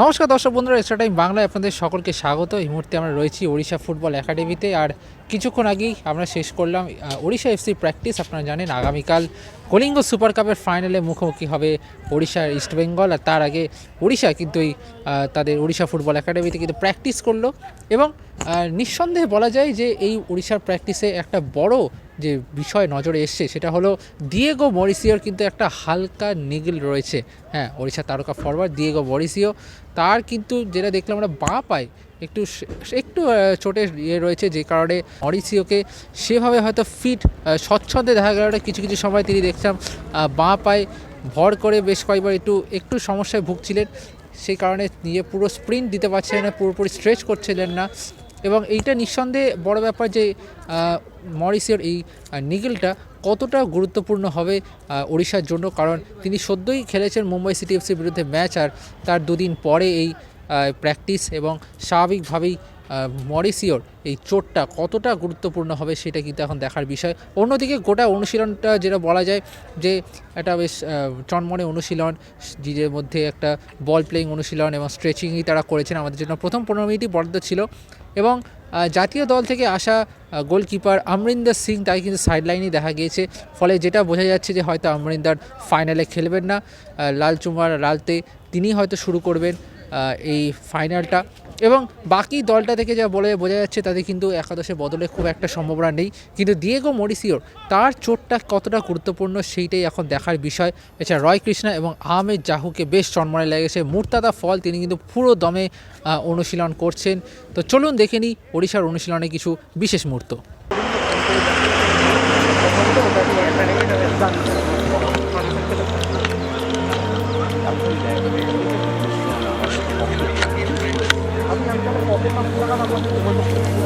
নমস্কার দর্শক বন্ধুরা এক্সট্রা টাইম বাংলায় আপনাদের সকলকে স্বাগত। এই মুহূর্তে আমরা রয়েছি ওড়িশা ফুটবল একাডেমিতে আর কিছুক্ষণ আগেই আমরা শেষ করলাম ওড়িশা এফসি প্র্যাকটিস আপনারা জানেন, আগামীকাল কলিঙ্গ সুপার কাপের ফাইনালে মুখোমুখি হবে ওড়িশার ইস্টবেঙ্গল আর তার আগে ওড়িশা কিন্তু এই তাদের ওড়িশা ফুটবল একাডেমিতে কিন্তু প্র্যাকটিস করল। এবং নিঃসন্দেহে বলা যায় যে এই ওড়িশার প্র্যাকটিসে একটা বড় যে বিষয় নজরে এসছে, সেটা হলো দিয়েগো মরিসিওর কিন্তু একটা হালকা নিগল রয়েছে। হ্যাঁ ওড়িশা তারকা ফরওয়ার্ড দিয়েগো মরিসিও তার কিন্তু যেটা দেখলাম আমরা বাঁ পায় একটু একটু চোটের ইয়ে রয়েছে, যে কারণে মরিসিওকে সেভাবে হয়তো ফিট স্বচ্ছন্দে দেখা গেল। কিছু কিছু সময় তিনি দেখছিলাম বাঁ পায়ে ভর করে বেশ কয়েকবার একটু একটু সমস্যায় ভুগছিলেন। সেই কারণে নিজে পুরো স্প্রিন্ট দিতে পারছিলেন না, পুরোপুরি স্ট্রেচ করছিলেন না। এবং এইটা নিঃসন্দেহে বড় ব্যাপার যে আহ, মরিসিওর এই নিগেলটা কতটা গুরুত্বপূর্ণ হবে ওড়িশার জন্য। কারণ তিনি সদ্যই খেলেছেন মুম্বাই সিটি এফসির বিরুদ্ধে ম্যাচ আর তার দুদিন পরে এই প্র্যাকটিস এবং স্বাভাবিকভাবেই মরিসিওর এই চোটটা কতটা গুরুত্বপূর্ণ হবে সেটা কিন্তু এখন দেখার বিষয়। অন্যদিকে গোটা অনুশীলনটা যেটা বলা যায় যে একটা বেশ চনমনে অনুশীলন নিজের মধ্যে একটা বল প্লেয়িং অনুশীলন এবং স্ট্রেচিংই তারা করেছেন। আমাদের জন্য প্রথম পনেরো মিনিটই বরাদ্দ ছিল। এবং জাতীয় দল থেকে আসা গোলকিপার অমরিন্দর সিং তাই কিন্তু সাইড লাইনেই দেখা গিয়েছে। ফলে যেটা বোঝা যাচ্ছে যে হয়তো অমরিন্দর ফাইনালে খেলবেন না। লালচুমার লাল চুমার লালতে তিনি হয়তো শুরু করবেন এই ফাইনালটা এবং বাকি দলটা থেকে যা বলে বোঝা যাচ্ছে তাদের কিন্তু একাদশে বদলে খুব একটা সম্ভাবনা নেই। কিন্তু দিয়েগো মরিসিওর তার চোটটা কতটা গুরুত্বপূর্ণ সেইটাই এখন দেখার বিষয়। এছাড়া রয় কৃষ্ণা এবং আহমেদ জাহুকে বেশ চন্মনে লেগেছে মুর্তাদা ফল তিনি কিন্তু পুরো দমে অনুশীলন করছেন। তো চলুন দেখে নিই ওড়িশার অনুশীলনে কিছু বিশেষ মুহূর্ত। 分かった。